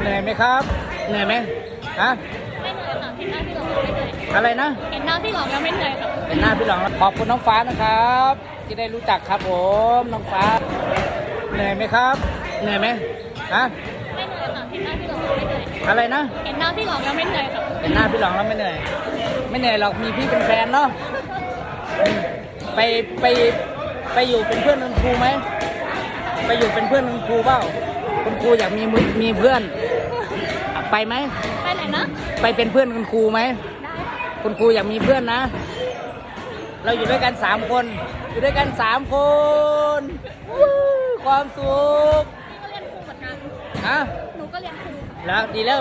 เหนื่อยไหมครับ เหนื่อยไหมฮะไม่เหนื่อยค่ะเห็นหน้าพี่หลอกแล้วไม่เหนื่อยอะไรนะ เห็นหน้าพี่หลอกแล้วไม่เหนื่อยค่ะเป็นหน้าพี่หลองขอบคุณน้องฟ้านะครับ ที่ได้รู้จักครับผมน้องฟ้า เหนื่อยไหมครับ เหนื่อยไหมฮะไม่เหนื่อยค่ะเห็นหน้าพี่หลอกแล้วไม่เหนื่อยอะไรนะ เห็นหน้าพี่หลอกแล้วไม่เหนื่อยค่ะเป็นหน้าพี่หลองแล้วไม่เหนื่อย ไม่เหนื่อยหรอกมีพี่เป็นแฟนเนาะอืมไปไปไปอยู่เป็นเพื่อนคุณครูไหมไปอยู่เป็นเพื่อนคุณครูเปล่าคุณครูอยากมีมือมีเพื่อนอะ ไปไหม ไปไหนนะ ไปเป็นเพื่อนคุณครูไหมได้ค่ะคุณครูอยากมีเพื่อนนะ เราอยู่ด้วยกันสามคน อยู่ด้วยกันสามคนวู้ความสุขพี่ก็เรียนครูเหมือนกัน ฮะหนูก็เรียนครูแล้วดีแล้ว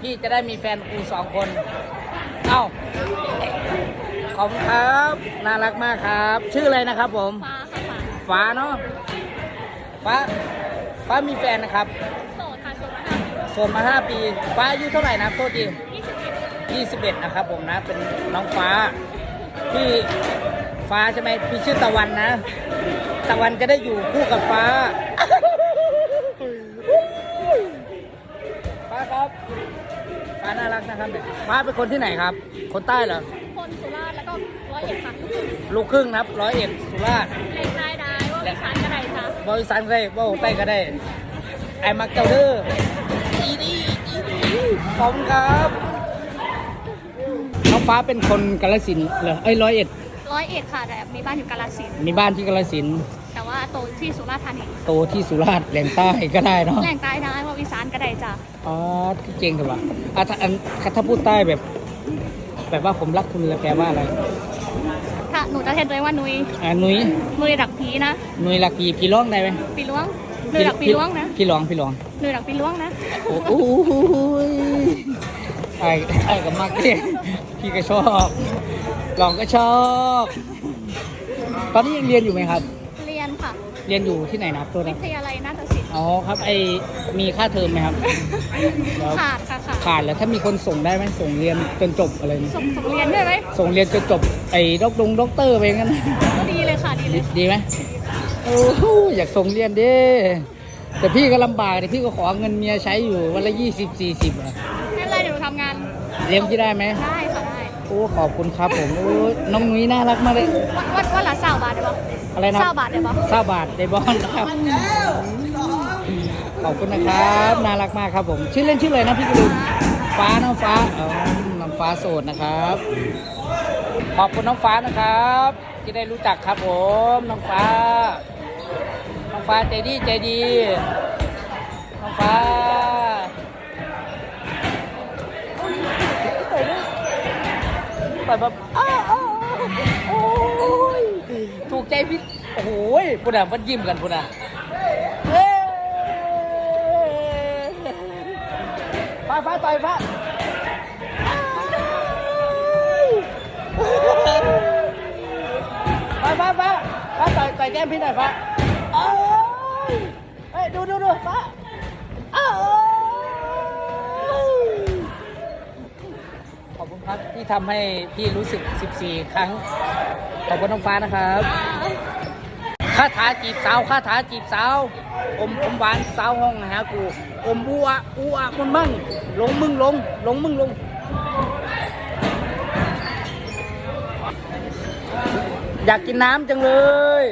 พี่จะได้มีแฟนครูสองคน เอ้า ขอบคุณครับ น่ารักมากครับ ชื่ออะไรนะครับผม ฟ้าค่ะฟ้าฟ้าเนาะ ฟ้า ฟ้ามีแฟนนะครับโสดค่ะโสดมาห้าปีโสดมาห้าปี ฟ้าอายุเท่าไหร่นะโทษทียี่สิบเอ็ด21 นะครับผมนะ เป็นน้องฟ้า พี่ฟ้าใช่ไหมพี่ชื่อตะวันนะ ตะวันจะได้อยู่คู่กับฟ้า ฟ้าครับ ฟ้าน่ารักนะครับเนี่ยฟ้าเป็นคนที่ไหนครับ คนใต้เหรอ คนสุราษฎร์แล้วก็ร้อยเอ็ดค่ะลูกครึ่งนะครับร้อยเอ็ดสุราษฎร์แหล่งรายได้ว่าวิชานกระไรจ้ะบริษัทก็ได้บ่ใต้ก็ได้ ไอ้มักเจ้าเด้อ อีดีอีดีขอบคุณครับน้องฟ้าเป็นคนกาลสินธุ์เหรอเอ้ยร้อยเอ็ดร้อยเอ็ดค่ะแต่มีบ้านอยู่กาฬสินธุ์มีบ้านที่กาลสินธุ์แต่ว่าโตที่สุราษฎร์ธานีโตที่สุราษฎร์แหล่งใต้ก็ได้เนาะแหล่งใต้ได้ว่าวิสานกระไรจ้ะอ๋อที่เก่งถือว่าอะถ้าอันถ้าพูดใต้แบบ แบบว่าผมรักคุณเลยแปลว่าอะไรถ้าหนูจะเห็นตัวเองว่านุยอ่านุ้ยนุยดักผีนะนุ้ยรักพี่พี่ร้องได้ไหมปีล้วง นุยดักปีล้วงนะ พี่ร้องพี่ร้องนุยดักปีล้วงนะ โอ้โหไอ้ไอ้กับมากเก่งพี่ก็ชอบลองก็ชอบ ตอนนี้ยังเรียนอยู่ไหมครับ เรียนค่ะ เรียนอยู่ที่ไหนนะครับตัววินะทยาลัยนาฏศิลป์อ๋อครับไอมีค่าเทอมไหมครับแล้วขาดค่ะขาดขาดแล้วถ้ามีคนส่งได้ไหมส่งเรียนจนจบอะไรเนี่ยส่งส่งเรียนด้วยไหมส่งเรียนจนจบไอ้ด็อกดงด็อกเตอร์ไปงั้นดีเลยค่ะดีเลยค่ะดีไหม โอ้โหอยากส่งเรียนดิแต่พี่ก็ลำบากแต่พี่ก็ขอเงินเมียใช้อยู่วันละยี่สิบสี่สิบอะไม่เป็นไรเดี๋ยวหนูทำงานเลี้ยงพี่ได้ไหมได้ค่ะได้โอ้ขอบคุณครับผมโอ้น้องนุ้ยน่ารักมากเลยวันวันวันละเศร้าบาทได้ปะอะไรนะเศร้าบาทได้ปะเศร้าบาทในบอลนะครับขอบคุณนะครับน่ารักมากครับผม ชื่อเล่นชื่ออะไรนะพี่กรุณ ฟ้าน้องฟ้าอ๋อน้องฟ้าโสดนะครับ ขอบคุณน้องฟ้านะครับ ที่ได้รู้จักครับผมน้องฟ้า น้องฟ้าใจดีใจดี น้องฟ้าต่อยแบบอ้าโอ้ยถูกใจพี่โอ้โหพุ่นอะมันยิ้มกันพุ่นอะ ฟ้าฟ้าต่อยฟ้าฟ้าฟ้าฟ้าฟ้าต่อยต่อยแก้มพี่หน่อยฟ้าเอ้ยเฮ้ยดูดูดูฟ้าเอ้ยขอบคุณครับที่ทำให้พี่รู้สึก 14 ครั้ง ขอบคุณน้องฟ้านะครับ คาถาจีบสาวคาถาจีบสาว อมผมหวานสาวห้องหากู อมบัวอัวมันมั่งหลงมึงหลงหลงมึงหลงอยากกินน้ำจังเลย